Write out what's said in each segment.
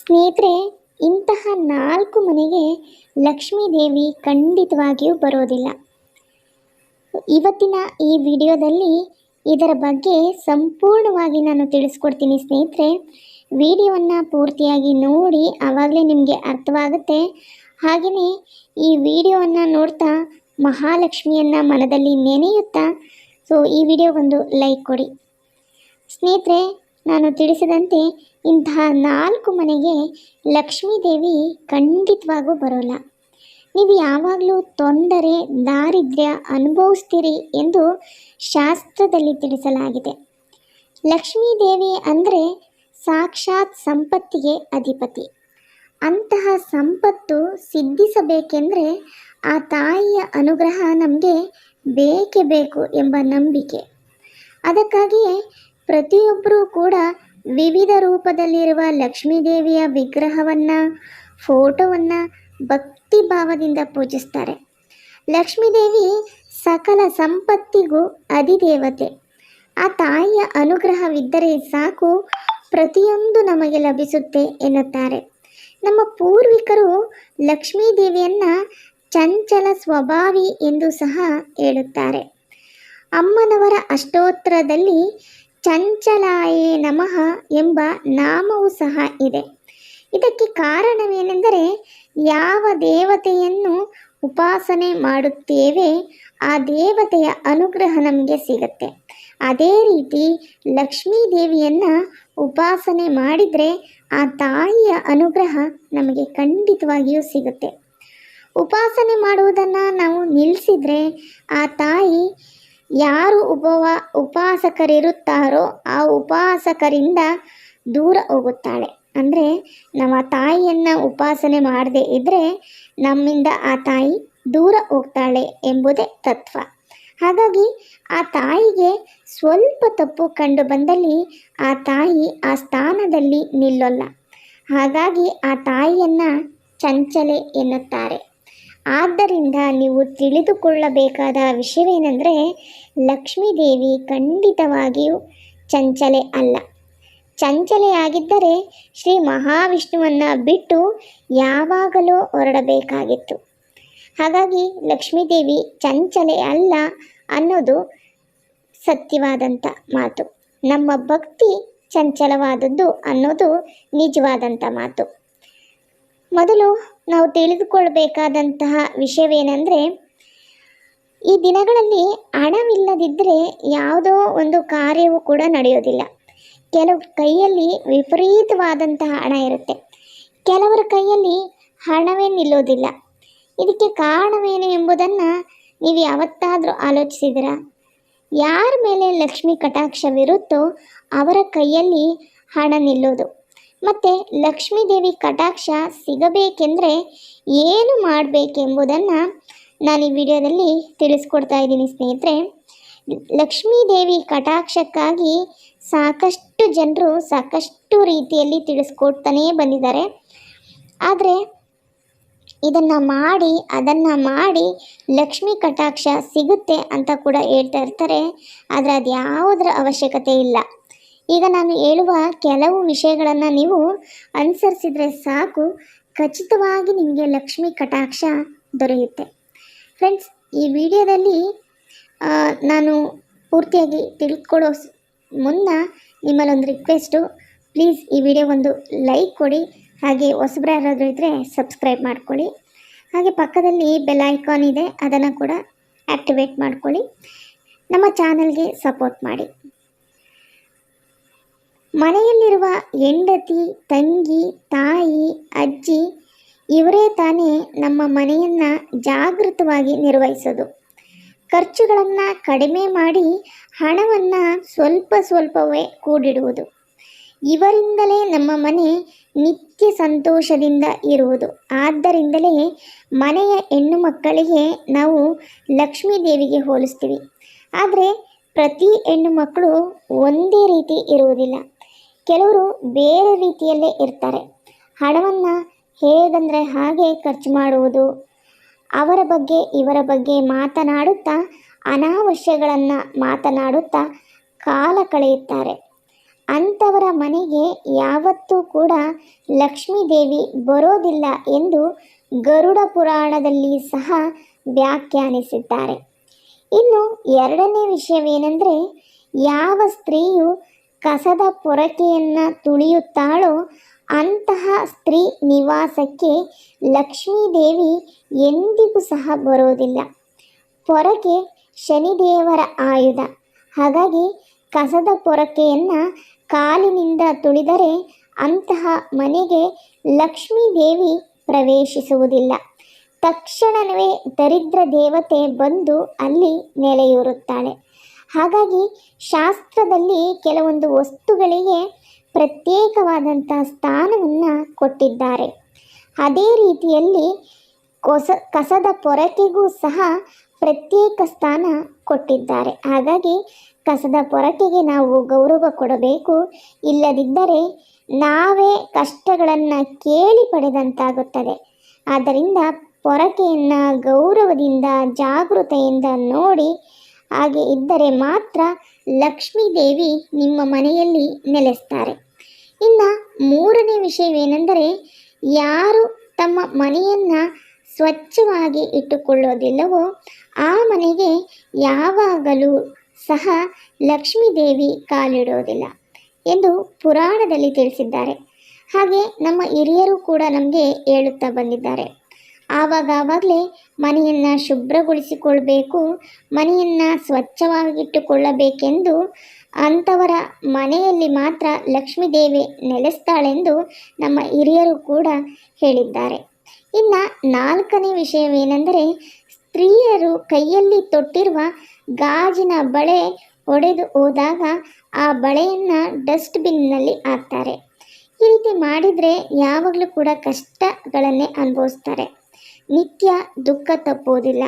ಸ್ನೇಹಿತರೆ, ಇಂತಹ ನಾಲ್ಕು ಮನೆಗೆ ಲಕ್ಷ್ಮೀ ದೇವಿ ಖಂಡಿತವಾಗಿಯೂ ಬರೋದಿಲ್ಲ. ಇವತ್ತಿನ ಈ ವಿಡಿಯೋದಲ್ಲಿ ಇದರ ಬಗ್ಗೆ ಸಂಪೂರ್ಣವಾಗಿ ನಾನು ತಿಳಿಸ್ಕೊಡ್ತೀನಿ ಸ್ನೇಹಿತರೆ. ವಿಡಿಯೋವನ್ನು ಪೂರ್ತಿಯಾಗಿ ನೋಡಿ ಆವಾಗಲೇ ನಿಮಗೆ ಅರ್ಥವಾಗುತ್ತೆ. ಹಾಗೆಯೇ ಈ ವಿಡಿಯೋವನ್ನು ನೋಡ್ತಾ ಮಹಾಲಕ್ಷ್ಮಿಯನ್ನು ಮನದಲ್ಲಿ ನೆನೆಯುತ್ತಾ, ಸೊ ಈ ವಿಡಿಯೋಗೊಂದು ಲೈಕ್ ಕೊಡಿ. ಸ್ನೇಹಿತರೆ ನಾನು ತಿಳಿಸಿದಂತೆ ಇಂತಹ ನಾಲ್ಕು ಮನೆಗೆ ಲಕ್ಷ್ಮೀದೇವಿ ಖಂಡಿತವಾಗೂ ಬರೋಲ್ಲ. ನೀವು ಯಾವಾಗಲೂ ತೊಂದರೆ, ದಾರಿದ್ರ್ಯ ಅನುಭವಿಸ್ತೀರಿ ಎಂದು ಶಾಸ್ತ್ರದಲ್ಲಿ ತಿಳಿಸಲಾಗಿದೆ. ಲಕ್ಷ್ಮೀದೇವಿ ಅಂದರೆ ಸಾಕ್ಷಾತ್ ಸಂಪತ್ತಿಗೆ ಅಧಿಪತಿ. ಅಂತಹ ಸಂಪತ್ತು ಸಿದ್ಧಿಸಬೇಕೆಂದರೆ ಆ ತಾಯಿಯ ಅನುಗ್ರಹ ನಮಗೆ ಬೇಕೇ ಬೇಕು ಎಂಬ ನಂಬಿಕೆ. ಅದಕ್ಕಾಗಿಯೇ ಪ್ರತಿಯೊಬ್ಬರೂ ಕೂಡ ವಿವಿಧ ರೂಪದಲ್ಲಿರುವ ಲಕ್ಷ್ಮೀದೇವಿಯ ವಿಗ್ರಹವನ್ನು, ಫೋಟೋವನ್ನು ಭಕ್ತಿ ಭಾವದಿಂದ ಪೂಜಿಸ್ತಾರೆ. ಲಕ್ಷ್ಮೀದೇವಿ ಸಕಲ ಸಂಪತ್ತಿಗೂ ಅಧಿದೇವತೆ. ಆ ತಾಯಿಯ ಅನುಗ್ರಹವಿದ್ದರೆ ಸಾಕು, ಪ್ರತಿಯೊಂದು ನಮಗೆ ಲಭಿಸುತ್ತೆ ಎನ್ನುತ್ತಾರೆ. ನಮ್ಮ ಪೂರ್ವಿಕರು ಲಕ್ಷ್ಮೀದೇವಿಯನ್ನು ಚಂಚಲ ಸ್ವಭಾವಿ ಎಂದು ಸಹ ಹೇಳುತ್ತಾರೆ. ಅಮ್ಮನವರ ಅಷ್ಟೋತ್ತರದಲ್ಲಿ ಚಂಚಲಾಯೇ ನಮಃ ಎಂಬ ನಾಮವೂ ಸಹ ಇದೆ. ಇದಕ್ಕೆ ಕಾರಣವೇನೆಂದರೆ ಯಾವ ದೇವತೆಯನ್ನು ಉಪಾಸನೆ ಮಾಡುತ್ತೇವೆ, ಆ ದೇವತೆಯ ಅನುಗ್ರಹ ನಮಗೆ ಸಿಗುತ್ತೆ. ಅದೇ ರೀತಿ ಲಕ್ಷ್ಮೀ ದೇವಿಯನ್ನು ಉಪಾಸನೆ ಮಾಡಿದರೆ ಆ ತಾಯಿಯ ಅನುಗ್ರಹ ನಮಗೆ ಖಂಡಿತವಾಗಿಯೂ ಸಿಗುತ್ತೆ. ಉಪಾಸನೆ ಮಾಡುವುದನ್ನು ನಾವು ನಿಲ್ಲಿಸಿದರೆ ಆ ತಾಯಿ ಯಾರು ಉಪವ, ಉಪಾಸಕರಿರುತ್ತಾರೋ ಆ ಉಪಾಸಕರಿಂದ ದೂರ ಹೋಗುತ್ತಾಳೆ. ಅಂದರೆ ನಮ್ಮ ತಾಯಿಯನ್ನು ಉಪಾಸನೆ ಮಾಡದೇ ಇದ್ದರೆ ನಮ್ಮಿಂದ ಆ ತಾಯಿ ದೂರ ಹೋಗ್ತಾಳೆ ಎಂಬುದೇ ತತ್ವ. ಹಾಗಾಗಿ ಆ ತಾಯಿಗೆ ಸ್ವಲ್ಪ ತಪ್ಪು ಕಂಡು ಬಂದಲ್ಲಿ ಆ ತಾಯಿ ಆ ಸ್ಥಾನದಲ್ಲಿ ನಿಲ್ಲಲ್ಲ. ಹಾಗಾಗಿ ಆ ತಾಯಿಯನ್ನು ಚಂಚಲೆ ಎನ್ನುತ್ತಾರೆ. ಆದ್ದರಿಂದ ನೀವು ತಿಳಿದುಕೊಳ್ಳಬೇಕಾದ ವಿಷಯವೇನೆಂದರೆ ಲಕ್ಷ್ಮೀದೇವಿ ಖಂಡಿತವಾಗಿಯೂ ಚಂಚಲೆ ಅಲ್ಲ. ಚಂಚಲೆಯಾಗಿದ್ದರೆ ಶ್ರೀ ಮಹಾವಿಷ್ಣುವನ್ನು ಬಿಟ್ಟು ಯಾವಾಗಲೂ ಹೊರಡಬೇಕಾಗಿತ್ತು. ಹಾಗಾಗಿ ಲಕ್ಷ್ಮೀದೇವಿ ಚಂಚಲೆ ಅಲ್ಲ ಅನ್ನೋದು ಸತ್ಯವಾದಂಥ ಮಾತು. ನಮ್ಮ ಭಕ್ತಿ ಚಂಚಲವಾದದ್ದು ಅನ್ನೋದು ನಿಜವಾದಂಥ ಮಾತು. ಮೊದಲು ನಾವು ತಿಳಿದುಕೊಳ್ಬೇಕಾದಂತಹ ವಿಷಯವೇನೆಂದರೆ, ಈ ದಿನಗಳಲ್ಲಿ ಹಣವಿಲ್ಲದಿದ್ದರೆ ಯಾವುದೋ ಒಂದು ಕಾರ್ಯವೂ ಕೂಡ ನಡೆಯೋದಿಲ್ಲ. ಕೆಲವು ಕೈಯಲ್ಲಿ ವಿಪರೀತವಾದಂತಹ ಹಣ ಇರುತ್ತೆ. ಕೆಲವರ ಕೈಯಲ್ಲಿ ಹಣವೇ ನಿಲ್ಲೋದಿಲ್ಲ. ಇದಕ್ಕೆ ಕಾರಣವೇನು ಎಂಬುದನ್ನು ನೀವು ಯಾವತ್ತಾದರೂ ಆಲೋಚಿಸಿದಿರಾ ಯಾರ ಮೇಲೆ ಲಕ್ಷ್ಮಿ ಕಟಾಕ್ಷವಿರುತ್ತೋ ಅವರ ಕೈಯಲ್ಲಿ ಹಣ ನಿಲ್ಲೋದು. ಮತ್ತು ಲಕ್ಷ್ಮೀ ದೇವಿ ಕಟಾಕ್ಷ ಸಿಗಬೇಕೆಂದರೆ ಏನು ಮಾಡಬೇಕೆಂಬುದನ್ನು ನಾನು ಈ ವಿಡಿಯೋದಲ್ಲಿ ತಿಳಿಸ್ಕೊಡ್ತಾ ಇದ್ದೀನಿ ಸ್ನೇಹಿತರೆ. ಲಕ್ಷ್ಮೀ ದೇವಿ ಕಟಾಕ್ಷಕ್ಕಾಗಿ ಸಾಕಷ್ಟು ಜನರು ಸಾಕಷ್ಟು ರೀತಿಯಲ್ಲಿ ತಿಳಿಸ್ಕೊಡ್ತಾನೇ ಬಂದಿದ್ದಾರೆ. ಆದರೆ ಇದನ್ನು ಮಾಡಿ, ಅದನ್ನು ಮಾಡಿ ಲಕ್ಷ್ಮಿ ಕಟಾಕ್ಷ ಸಿಗುತ್ತೆ ಅಂತ ಕೂಡ ಹೇಳ್ತಾ ಇರ್ತಾರೆ. ಆದರೆ ಅದು ಯಾವುದರ ಅವಶ್ಯಕತೆ ಇಲ್ಲ. ಈಗ ನಾನು ಹೇಳುವ ಕೆಲವು ವಿಷಯಗಳನ್ನು ನೀವು ಅನುಸರಿಸಿದರೆ ಸಾಕು. ಖಚಿತವಾಗಿ ನಿಮಗೆ ಲಕ್ಷ್ಮಿ ಕಟಾಕ್ಷ ದೊರೆಯುತ್ತೆ. ಫ್ರೆಂಡ್ಸ್ ಈ ವಿಡಿಯೋದಲ್ಲಿ ನಾನು ಪೂರ್ತಿಯಾಗಿ ತಿಳ್ಕೊಳ್ಳೋ ಮುನ್ನ ನಿಮ್ಮಲ್ಲೊಂದು ರಿಕ್ವೆಸ್ಟು ಪ್ಲೀಸ್ ಈ ವಿಡಿಯೋ ಒಂದು ಲೈಕ್ ಕೊಡಿ. ಹಾಗೆ ಹೊಸಬ್ರು ಯಾರಾದರೂ ಇದ್ದರೆ ಸಬ್ಸ್ಕ್ರೈಬ್ ಮಾಡ್ಕೊಳ್ಳಿ. ಹಾಗೆ ಪಕ್ಕದಲ್ಲಿ ಬೆಲ್ ಐಕಾನ್ ಇದೆ. ಅದನ್ನು ಕೂಡ ಆ್ಯಕ್ಟಿವೇಟ್ ಮಾಡ್ಕೊಳ್ಳಿ. ನಮ್ಮ ಚಾನಲ್ಗೆ ಸಪೋರ್ಟ್ ಮಾಡಿ. ಮನೆಯಲ್ಲಿರುವ ಹೆಂಡತಿ, ತಂಗಿ, ತಾಯಿ, ಅಜ್ಜಿ ಇವರೇ ತಾನೇ ನಮ್ಮ ಮನೆಯನ್ನು ಜಾಗೃತವಾಗಿ ನಿರ್ವಹಿಸೋದು. ಖರ್ಚುಗಳನ್ನು ಕಡಿಮೆ ಮಾಡಿ ಹಣವನ್ನು ಸ್ವಲ್ಪ ಸ್ವಲ್ಪವೇ ಕೂಡಿಡುವುದು. ಇವರಿಂದಲೇ ನಮ್ಮ ಮನೆ ನಿತ್ಯ ಸಂತೋಷದಿಂದ ಇರುವುದು. ಆದ್ದರಿಂದಲೇ ಮನೆಯ ಹೆಣ್ಣು ಮಕ್ಕಳಿಗೆ ನಾವು ಲಕ್ಷ್ಮೀ ದೇವಿಗೆ ಹೋಲಿಸ್ತೀವಿ. ಆದರೆ ಪ್ರತಿ ಹೆಣ್ಣು ಮಕ್ಕಳು ಒಂದೇ ರೀತಿ ಇರುವುದಿಲ್ಲ. ಕೆಲವರು ಬೇರೆ ರೀತಿಯಲ್ಲೇ ಇರ್ತಾರೆ. ಹಣವನ್ನು ಹೇಗಂದರೆ ಹಾಗೆ ಖರ್ಚು ಮಾಡುವುದು, ಅವರ ಬಗ್ಗೆ, ಇವರ ಬಗ್ಗೆ ಮಾತನಾಡುತ್ತಾ, ಅನಾವಶ್ಯಗಳನ್ನು ಮಾತನಾಡುತ್ತಾ ಕಾಲ ಕಳೆಯುತ್ತಾರೆ. ಅಂಥವರ ಮನೆಗೆ ಯಾವತ್ತೂ ಕೂಡ ಲಕ್ಷ್ಮೀದೇವಿ ಬರೋದಿಲ್ಲ ಎಂದು ಗರುಡ ಪುರಾಣದಲ್ಲಿ ಸಹ ವ್ಯಾಖ್ಯಾನಿಸಿದ್ದಾರೆ. ಇನ್ನು ಎರಡನೇ ವಿಷಯವೇನೆಂದರೆ, ಯಾವ ಸ್ತ್ರೀಯು ಕಸದ ಪೊರಕೆಯನ್ನು ತುಳಿಯುತ್ತಾಳೋ ಅಂತಹ ಸ್ತ್ರೀ ನಿವಾಸಕ್ಕೆ ಲಕ್ಷ್ಮೀದೇವಿ ಎಂದಿಗೂ ಸಹ ಬರೋದಿಲ್ಲ. ಪೊರಕೆ ಶನಿದೇವರ ಆಯುಧ. ಹಾಗಾಗಿ ಕಸದ ಪೊರಕೆಯನ್ನು ಕಾಲಿನಿಂದ ತುಳಿದರೆ ಅಂತಹ ಮನೆಗೆ ಲಕ್ಷ್ಮೀದೇವಿ ಪ್ರವೇಶಿಸುವುದಿಲ್ಲ. ತಕ್ಷಣವೇ ದರಿದ್ರ ದೇವತೆ ಬಂದು ಅಲ್ಲಿ ನೆಲೆಯೂರುತ್ತಾಳೆ. ಹಾಗಾಗಿ ಶಾಸ್ತ್ರದಲ್ಲಿ ಕೆಲವೊಂದು ವಸ್ತುಗಳಿಗೆ ಪ್ರತ್ಯೇಕವಾದಂಥ ಸ್ಥಾನವನ್ನು ಕೊಟ್ಟಿದ್ದಾರೆ. ಅದೇ ರೀತಿಯಲ್ಲಿ ಕೊಸ, ಕಸದ ಪೊರಕೆಗೂ ಸಹ ಪ್ರತ್ಯೇಕ ಸ್ಥಾನ ಕೊಟ್ಟಿದ್ದಾರೆ. ಹಾಗಾಗಿ ಕಸದ ಪೊರಕೆಗೆ ನಾವು ಗೌರವ ಕೊಡಬೇಕು. ಇಲ್ಲದಿದ್ದರೆ ನಾವೇ ಕಷ್ಟಗಳನ್ನು ಕೇಳಿ ಪಡೆದಂತಾಗುತ್ತದೆ. ಆದ್ದರಿಂದ ಪೊರಕೆಯನ್ನು ಗೌರವದಿಂದ, ಜಾಗೃತೆಯಿಂದ ನೋಡಿ ಹಾಗೆ ಇದ್ದರೆ ಮಾತ್ರ ಲಕ್ಷ್ಮೀ ದೇವಿ ನಿಮ್ಮ ಮನೆಯಲ್ಲಿ ನೆಲೆಸ್ತಾರೆ. ಇನ್ನು ಮೂರನೇ ವಿಷಯವೇನೆಂದರೆ ಯಾರು ತಮ್ಮ ಮನೆಯನ್ನು ಸ್ವಚ್ಛವಾಗಿ ಇಟ್ಟುಕೊಳ್ಳೋದಿಲ್ಲವೋ ಆ ಮನೆಗೆ ಯಾವಾಗಲೂ ಸಹ ಲಕ್ಷ್ಮೀ ದೇವಿ ಕಾಲಿಡೋದಿಲ್ಲ ಎಂದು ಪುರಾಣದಲ್ಲಿ ತಿಳಿಸಿದ್ದಾರೆ. ಹಾಗೆ ನಮ್ಮ ಹಿರಿಯರು ಕೂಡ ನಮಗೆ ಹೇಳುತ್ತಾ ಬಂದಿದ್ದಾರೆ. ಆವಾಗವಾಗಲೇ ಮನೆಯನ್ನು ಶುಭ್ರಗೊಳಿಸಿಕೊಳ್ಬೇಕು, ಮನೆಯನ್ನು ಸ್ವಚ್ಛವಾಗಿಟ್ಟುಕೊಳ್ಳಬೇಕೆಂದು ಅಂಥವರ ಮನೆಯಲ್ಲಿ ಮಾತ್ರ ಲಕ್ಷ್ಮೀದೇವಿ ನೆಲೆಸ್ತಾಳೆಂದು ನಮ್ಮ ಹಿರಿಯರು ಕೂಡ ಹೇಳಿದ್ದಾರೆ. ಇನ್ನು ನಾಲ್ಕನೇ ವಿಷಯವೇನೆಂದರೆ, ಸ್ತ್ರೀಯರು ಕೈಯಲ್ಲಿ ತೊಟ್ಟಿರುವ ಗಾಜಿನ ಬಳೆ ಒಡೆದು ಹೋದಾಗ ಆ ಬಳೆಯನ್ನು ಡಸ್ಟ್ಬಿನ್ನಲ್ಲಿ ಹಾಕ್ತಾರೆ. ಈ ರೀತಿ ಮಾಡಿದರೆ ಯಾವಾಗಲೂ ಕೂಡ ಕಷ್ಟಗಳನ್ನೇ ಅನುಭವಿಸ್ತಾರೆ. ನಿತ್ಯ ದುಃಖ ತಪ್ಪುವುದಿಲ್ಲ.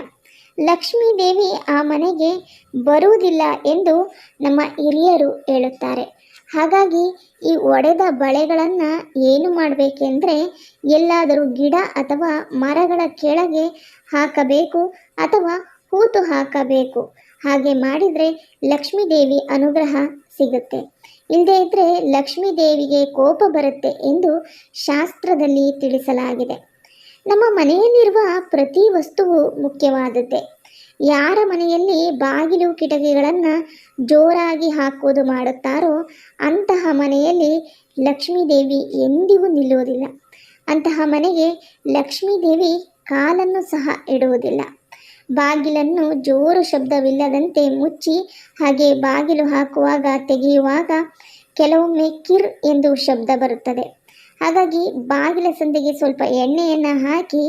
ಲಕ್ಷ್ಮೀ ದೇವಿ ಆ ಮನೆಗೆ ಬರುವುದಿಲ್ಲ ಎಂದು ನಮ್ಮ ಹಿರಿಯರು ಹೇಳುತ್ತಾರೆ. ಹಾಗಾಗಿ ಈ ಒಡೆದ ಬಳೆಗಳನ್ನು ಏನು ಮಾಡಬೇಕೆಂದರೆ ಎಲ್ಲಾದರೂ ಗಿಡ ಅಥವಾ ಮರಗಳ ಕೆಳಗೆ ಹಾಕಬೇಕು ಅಥವಾ ಹೂತು ಹಾಕಬೇಕು. ಹಾಗೆ ಮಾಡಿದರೆ ಲಕ್ಷ್ಮೀ ದೇವಿ ಅನುಗ್ರಹ ಸಿಗುತ್ತೆ. ಇಲ್ಲದೇ ಇದ್ದರೆ ಲಕ್ಷ್ಮೀ ದೇವಿಗೆ ಕೋಪ ಬರುತ್ತೆ ಎಂದು ಶಾಸ್ತ್ರದಲ್ಲಿ ತಿಳಿಸಲಾಗಿದೆ. ನಮ್ಮ ಮನೆಯಲ್ಲಿರುವ ಪ್ರತಿ ವಸ್ತುವು ಮುಖ್ಯವಾದದ್ದೇ. ಯಾರ ಮನೆಯಲ್ಲಿ ಬಾಗಿಲು ಕಿಟಕಿಗಳನ್ನು ಜೋರಾಗಿ ಹಾಕುವುದು ಮಾಡುತ್ತಾರೋ ಅಂತಹ ಮನೆಯಲ್ಲಿ ಲಕ್ಷ್ಮೀದೇವಿ ಎಂದಿಗೂ ನಿಲ್ಲುವುದಿಲ್ಲ. ಅಂತಹ ಮನೆಗೆ ಲಕ್ಷ್ಮೀದೇವಿ ಕಾಲನ್ನು ಸಹ ಇಡುವುದಿಲ್ಲ. ಬಾಗಿಲನ್ನು ಜೋರು ಶಬ್ದವಿಲ್ಲದಂತೆ ಮುಚ್ಚಿ ಹಾಗೆ ಬಾಗಿಲು ಹಾಕುವಾಗ, ತೆಗೆಯುವಾಗ ಕೆಲವೊಮ್ಮೆ ಕಿರ್ ಎಂದು ಶಬ್ದ ಬರುತ್ತದೆ. ಹಾಗಾಗಿ ಬಾಗಿಲ ಸಂದಿಗೆ ಸ್ವಲ್ಪ ಎಣ್ಣೆಯನ್ನು ಹಾಕಿ,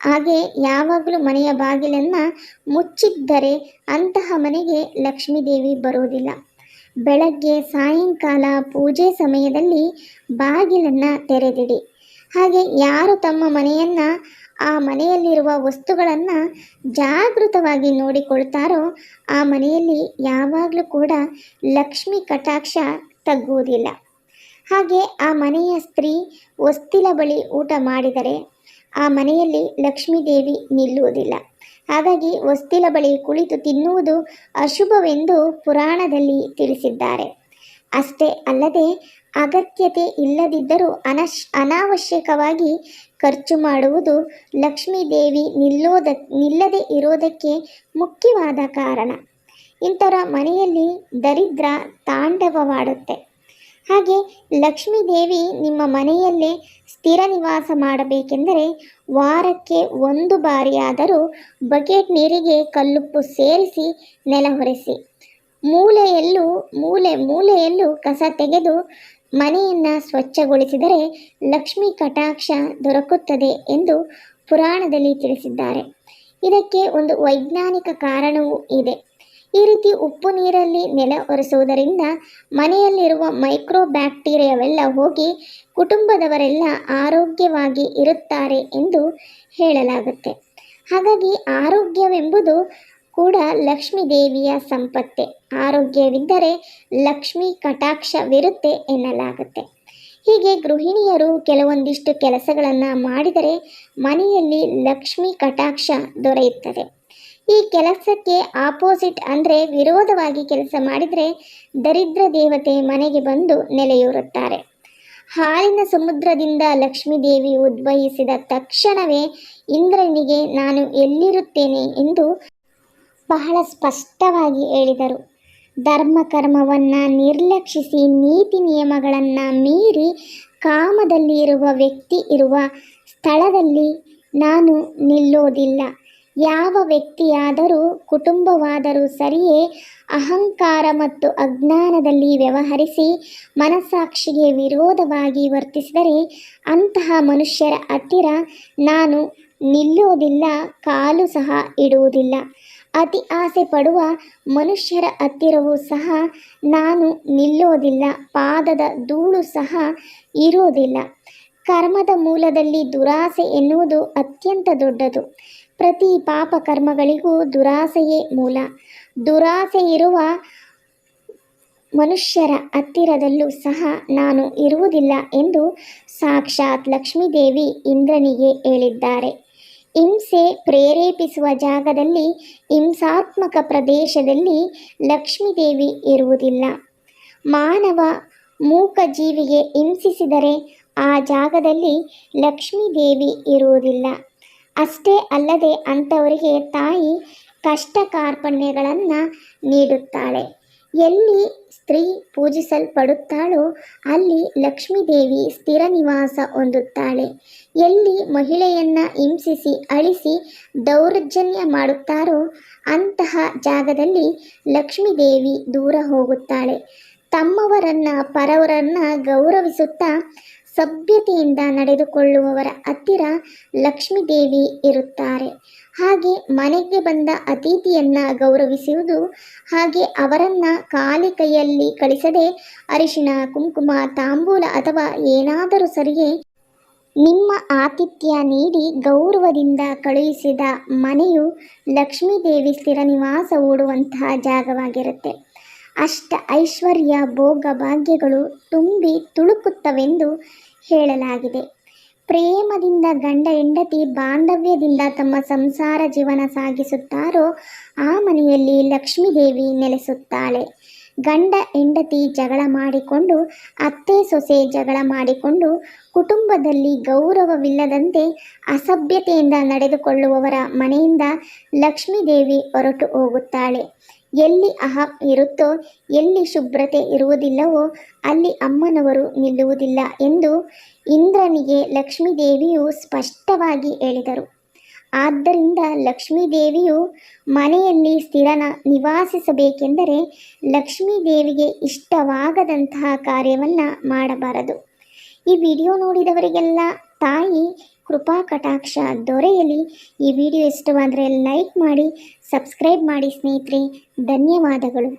ಹಾಗೆ ಯಾವಾಗಲೂ ಮನೆಯ ಬಾಗಿಲನ್ನು ಮುಚ್ಚಿದ್ದರೆ ಅಂತಹ ಮನೆಗೆ ಲಕ್ಷ್ಮೀದೇವಿ ಬರುವುದಿಲ್ಲ. ಬೆಳಗ್ಗೆ ಸಾಯಂಕಾಲ ಪೂಜೆ ಸಮಯದಲ್ಲಿ ಬಾಗಿಲನ್ನು ತೆರೆದಿಡಿ. ಹಾಗೆ ಯಾರು ತಮ್ಮ ಮನೆಯನ್ನು, ಆ ಮನೆಯಲ್ಲಿರುವ ವಸ್ತುಗಳನ್ನು ಜಾಗೃತವಾಗಿ ನೋಡಿಕೊಳ್ತಾರೋ, ಆ ಮನೆಯಲ್ಲಿ ಯಾವಾಗಲೂ ಕೂಡ ಲಕ್ಷ್ಮಿ ಕಟಾಕ್ಷ ತಗ್ಗುವುದಿಲ್ಲ. ಹಾಗೆ ಆ ಮನೆಯ ಸ್ತ್ರೀ ಹೊಸ್ತಿಲ ಬಳಿ ಊಟ ಮಾಡಿದರೆ ಆ ಮನೆಯಲ್ಲಿ ಲಕ್ಷ್ಮೀದೇವಿ ನಿಲ್ಲುವುದಿಲ್ಲ. ಹಾಗಾಗಿ ಹೊಸ್ತಿಲ ಬಳಿ ಕುಳಿತು ತಿನ್ನುವುದು ಅಶುಭವೆಂದು ಪುರಾಣದಲ್ಲಿ ತಿಳಿಸಿದ್ದಾರೆ. ಅಷ್ಟೇ ಅಲ್ಲದೆ ಅಗತ್ಯತೆ ಇಲ್ಲದಿದ್ದರೂ ಅನಶ್, ಅನಾವಶ್ಯಕವಾಗಿ ಖರ್ಚು ಮಾಡುವುದು ಲಕ್ಷ್ಮೀದೇವಿ ನಿಲ್ಲೋದ, ನಿಲ್ಲದೆ ಇರೋದಕ್ಕೆ ಮುಖ್ಯವಾದ ಕಾರಣ. ಇಂಥರ ಮನೆಯಲ್ಲಿ ದರಿದ್ರ ತಾಂಡವವಾಡುತ್ತೆ. ಹಾಗೆ ಲಕ್ಷ್ಮೀ ದೇವಿ ನಿಮ್ಮ ಮನೆಯಲ್ಲೇ ಸ್ಥಿರ ನಿವಾಸ ಮಾಡಬೇಕೆಂದರೆ ವಾರಕ್ಕೆ ಒಂದು ಬಾರಿಯಾದರೂ ಬಕೆಟ್ ನೀರಿಗೆ ಕಲ್ಲುಪ್ಪು ಸೇರಿಸಿ ನೆಲ ಹೊರೆಸಿ. ಮೂಲೆಯಲ್ಲೂ, ಮೂಲೆ, ಮೂಲೆಯಲ್ಲೂ ಕಸ ತೆಗೆದು ಮನೆಯನ್ನು ಸ್ವಚ್ಛಗೊಳಿಸಿದರೆ ಲಕ್ಷ್ಮೀ ಕಟಾಕ್ಷ ದೊರಕುತ್ತದೆ ಎಂದು ಪುರಾಣದಲ್ಲಿ ತಿಳಿಸಿದ್ದಾರೆ. ಇದಕ್ಕೆ ಒಂದು ವೈಜ್ಞಾನಿಕ ಕಾರಣವೂ ಇದೆ. ಈ ರೀತಿ ಉಪ್ಪು ನೀರಲ್ಲಿ ನೆಲ ಒರೆಸುವುದರಿಂದ ಮನೆಯಲ್ಲಿರುವ ಮೈಕ್ರೋ ಬ್ಯಾಕ್ಟೀರಿಯಾವೆಲ್ಲ ಹೋಗಿ ಕುಟುಂಬದವರೆಲ್ಲ ಆರೋಗ್ಯವಾಗಿ ಇರುತ್ತಾರೆ ಎಂದು ಹೇಳಲಾಗುತ್ತೆ. ಹಾಗಾಗಿ ಆರೋಗ್ಯವೆಂಬುದು ಕೂಡ ಲಕ್ಷ್ಮೀ ದೇವಿಯ ಸಂಪತ್ತೆ. ಆರೋಗ್ಯವಿದ್ದರೆ ಲಕ್ಷ್ಮೀ ಕಟಾಕ್ಷವಿರುತ್ತೆ ಎನ್ನಲಾಗುತ್ತೆ. ಹೀಗೆ ಗೃಹಿಣಿಯರು ಕೆಲವೊಂದಿಷ್ಟು ಕೆಲಸಗಳನ್ನು ಮಾಡಿದರೆ ಮನೆಯಲ್ಲಿ ಲಕ್ಷ್ಮೀ ಕಟಾಕ್ಷ ದೊರೆಯುತ್ತದೆ. ಈ ಕೆಲಸಕ್ಕೆ ಆಪೋಸಿಟ್ ಅಂದರೆ ವಿರೋಧವಾಗಿ ಕೆಲಸ ಮಾಡಿದರೆ ದರಿದ್ರ ದೇವತೆ ಮನೆಗೆ ಬಂದು ನೆಲೆಯೂರುತ್ತಾರೆ. ಹಾಲಿನ ಸಮುದ್ರದಿಂದ ಲಕ್ಷ್ಮೀದೇವಿ ಉದ್ಭವಿಸಿದ ತಕ್ಷಣವೇ ಇಂದ್ರನಿಗೆ ನಾನು ಎಲ್ಲಿರುತ್ತೇನೆ ಎಂದು ಬಹಳ ಸ್ಪಷ್ಟವಾಗಿ ಹೇಳಿದರು. ಧರ್ಮ ಕರ್ಮವನ್ನು ನಿರ್ಲಕ್ಷಿಸಿ ನೀತಿ ನಿಯಮಗಳನ್ನು ಮೀರಿ ಕಾಮದಲ್ಲಿ ಇರುವ ವ್ಯಕ್ತಿ ಇರುವ ಸ್ಥಳದಲ್ಲಿ ನಾನು ನಿಲ್ಲೋದಿಲ್ಲ. ಯಾವ ವ್ಯಕ್ತಿಯಾದರೂ ಕುಟುಂಬವಾದರೂ ಸರಿಯೇ ಅಹಂಕಾರ ಮತ್ತು ಅಜ್ಞಾನದಲ್ಲಿ ವ್ಯವಹರಿಸಿ ಮನಸಾಕ್ಷಿಗೆ ವಿರೋಧವಾಗಿ ವರ್ತಿಸಿದರೆ ಅಂತಹ ಮನುಷ್ಯರ ಹತ್ತಿರ ನಾನು ನಿಲ್ಲೋದಿಲ್ಲ, ಕಾಲು ಸಹ ಇಡುವುದಿಲ್ಲ. ಅತಿ ಆಸೆ ಪಡುವ ಮನುಷ್ಯರ ಹತ್ತಿರವೂ ಸಹ ನಾನು ನಿಲ್ಲೋದಿಲ್ಲ, ಪಾದದ ಧೂಳು ಸಹ ಇರೋದಿಲ್ಲ ಕರ್ಮದ ಮೂಲದಲ್ಲಿ ದುರಾಸೆ ಎನ್ನುವುದು ಅತ್ಯಂತ ದೊಡ್ಡದು. ಪ್ರತಿ ಪಾಪ ಕರ್ಮಗಳಿಗೂ ದುರಾಸೆಯೇ ಮೂಲ. ದುರಾಸೆ ಇರುವ ಮನುಷ್ಯರ ಹತ್ತಿರದಲ್ಲೂ ಸಹ ನಾನು ಇರುವುದಿಲ್ಲ ಎಂದು ಸಾಕ್ಷಾತ್ ಲಕ್ಷ್ಮೀದೇವಿ ಇಂದ್ರನಿಗೆ ಹೇಳಿದ್ದಾರೆ. ಹಿಂಸೆ ಪ್ರೇರೇಪಿಸುವ ಜಾಗದಲ್ಲಿ, ಹಿಂಸಾತ್ಮಕ ಪ್ರದೇಶದಲ್ಲಿ ಲಕ್ಷ್ಮೀದೇವಿ ಇರುವುದಿಲ್ಲ. ಮಾನವ ಮೂಕ ಜೀವಿಗೆ ಹಿಂಸಿಸಿದರೆ ಆ ಜಾಗದಲ್ಲಿ ಲಕ್ಷ್ಮೀದೇವಿ ಇರುವುದಿಲ್ಲ. ಅಷ್ಟೇ ಅಲ್ಲದೆ ಅಂಥವರಿಗೆ ತಾಯಿ ಕಷ್ಟ ಕಾರ್ಪಣ್ಯಗಳನ್ನು ನೀಡುತ್ತಾಳೆ. ಎಲ್ಲಿ ಸ್ತ್ರೀ ಪೂಜಿಸಲ್ಪಡುತ್ತಾಳೋ ಅಲ್ಲಿ ಲಕ್ಷ್ಮೀದೇವಿ ಸ್ಥಿರ ನಿವಾಸ ಹೊಂದುತ್ತಾಳೆ. ಎಲ್ಲಿ ಮಹಿಳೆಯನ್ನು ಹಿಂಸಿಸಿ, ಅಳಿಸಿ ದೌರ್ಜನ್ಯ ಮಾಡುತ್ತಾರೋ ಅಂತಹ ಜಾಗದಲ್ಲಿ ಲಕ್ಷ್ಮೀದೇವಿ ದೂರ ಹೋಗುತ್ತಾಳೆ. ತಮ್ಮವರನ್ನ, ಪರವರನ್ನ ಗೌರವಿಸುತ್ತಾ ಸಭ್ಯತೆಯಿಂದ ನಡೆದುಕೊಳ್ಳುವವರ ಹತ್ತಿರ ಲಕ್ಷ್ಮೀದೇವಿ ಇರುತ್ತಾರೆ. ಹಾಗೆ ಮನೆಗೆ ಬಂದ ಅತಿಥಿಯನ್ನ ಗೌರವಿಸುವುದು ಹಾಗೆ ಅವರನ್ನ ಖಾಲಿ ಕೈಯಲ್ಲಿ ಕಳಿಸದೆ ಅರಿಶಿನ ಕುಂಕುಮ, ತಾಂಬೂಲ ಅಥವಾ ಏನಾದರೂ ಸರಿಗೆ ನಿಮ್ಮ ಆತಿಥ್ಯ ನೀಡಿ ಗೌರವದಿಂದ ಕಳುಹಿಸಿದ ಮನೆಯು ಲಕ್ಷ್ಮೀದೇವಿ ಸ್ಥಿರ ನಿವಾಸ ಹೂಡುವಂತಹ ಜಾಗವಾಗಿರುತ್ತೆ. ಅಷ್ಟ ಐಶ್ವರ್ಯ ಭೋಗ ಭಾಗ್ಯಗಳು ತುಂಬಿ ತುಳುಕುತ್ತವೆಂದು ಹೇಳಲಾಗಿದೆ. ಪ್ರೇಮದಿಂದ ಗಂಡ ಹೆಂಡತಿ ಬಾಂಧವ್ಯದಿಂದ ತಮ್ಮ ಸಂಸಾರ ಜೀವನ ಸಾಗಿಸುತ್ತಾರೋ ಆ ಮನೆಯಲ್ಲಿ ಲಕ್ಷ್ಮೀದೇವಿ ನೆಲೆಸುತ್ತಾಳೆ. ಗಂಡ ಹೆಂಡತಿ ಜಗಳ ಮಾಡಿಕೊಂಡು, ಅತ್ತೆ ಸೊಸೆ ಜಗಳ ಮಾಡಿಕೊಂಡು ಕುಟುಂಬದಲ್ಲಿ ಗೌರವವಿಲ್ಲದಂತೆ ಅಸಭ್ಯತೆಯಿಂದ ನಡೆದುಕೊಳ್ಳುವವರ ಮನೆಯಿಂದ ಲಕ್ಷ್ಮೀದೇವಿ ಹೊರಟು ಹೋಗುತ್ತಾಳೆ. ಎಲ್ಲಿ ಅಹ ಇರುತ್ತೋ, ಎಲ್ಲಿ ಶುಭ್ರತೆ ಇರುವುದಿಲ್ಲವೋ, ಅಲ್ಲಿ ಅಮ್ಮನವರು ನಿಲ್ಲುವುದಿಲ್ಲ ಎಂದು ಇಂದ್ರನಿಗೆ ಲಕ್ಷ್ಮೀದೇವಿಯು ಸ್ಪಷ್ಟವಾಗಿ ಹೇಳಿದರು. ಆದ್ದರಿಂದ ಲಕ್ಷ್ಮೀದೇವಿಯು ಮನೆಯಲ್ಲಿ ಸ್ಥಿರನ ನಿವಾಸಿಸಬೇಕೆಂದರೆ ಲಕ್ಷ್ಮೀದೇವಿಗೆ ಇಷ್ಟವಾಗದಂತಹ ಕಾರ್ಯವನ್ನು ಮಾಡಬಾರದು. ಈ ವಿಡಿಯೋ ನೋಡಿದವರಿಗೆಲ್ಲ ತಾಯಿ ಕೃಪಾ ಕಟಾಕ್ಷ ದೊರೆಯಲಿ. ಈ ವಿಡಿಯೋ ಇಷ್ಟವಾದರೆ ಲೈಕ್ ಮಾಡಿ ಸಬ್ಸ್ಕ್ರೈಬ್ ಮಾಡಿ ಸ್ನೇಹಿತರೆ. ಧನ್ಯವಾದಗಳು.